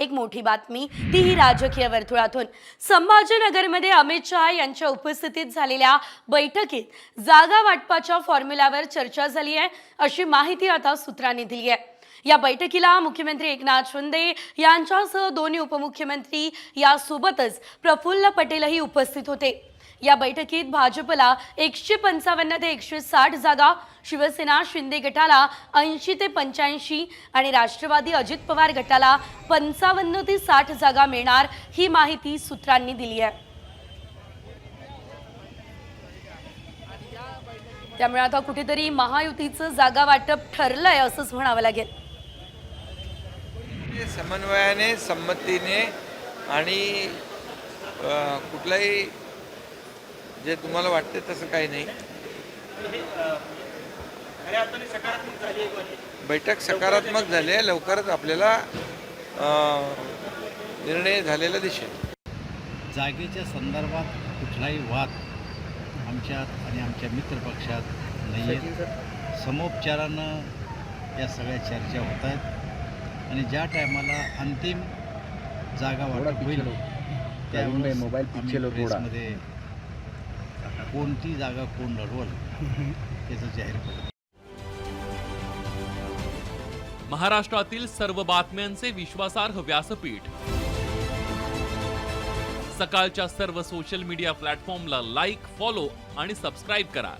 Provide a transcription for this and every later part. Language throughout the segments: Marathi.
एक मोठी बातमी तीही राजकीय वर्तुळातून. संभाजीनगरमध्ये अमित शहा यांच्या उपस्थितीत झालेल्या बैठकीत जागा वाटपाच्या फॉर्म्युल्यावर चर्चा झाली आहे अशी माहिती आता सूत्रांनी दिली आहे. या बैठकीला मुख्यमंत्री एकनाथ शिंदे यांच्यासह दोन्ही उपमुख्यमंत्री यासोबतच प्रफुल्ल पटेलही उपस्थित होते. या बैठकीत भाजपला एकशे पंचावन्न ते एकशे साठ जागा शिवसेना शिंदे गटाला ऐंशी ते पंच्याऐंशी आणि राष्ट्रवादी अजित पवार गटाला पंचावन्न ते साठ जागा मिळणार ही माहिती सूत्रांनी दिली आहे. त्यामुळे आता कुठेतरी महायुतीचं जागा वाटप ठरलंय असंच म्हणावं लागेल. ते समन्वयाने संमतीने आणि कुठलाही जे तुम्हाला वाटते तसं काही नाही. बैठक सकारात्मक झाली आहे. लवकरच आपल्याला निर्णय झालेला दिसेल. जागेच्या संदर्भात कुठलाही वाद आमच्यात आणि आमच्या मित्रपक्षात नाही आहेत समोपचारानं या सगळ्या चर्चा होत आहेत. आणि ज्या टायमाला अंतिम जागा वाटप होईल त्यावेळेस मोबाईल. प्रेसमध्ये कोणती जागा कोण लढवल त्याचं जाहीर करू. महाराष्ट्रातील सर्व बातम्यांचे विश्वासार्ह व्यासपीठ. सकाळच्या सर्व सोशल मीडिया प्लॅटफॉर्मला लाईक फॉलो आणि सबस्क्राईब करा.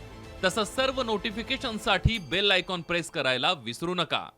तसंच सर्व नोटिफिकेशनसाठी बेल आयकॉन प्रेस करायला विसरू नका.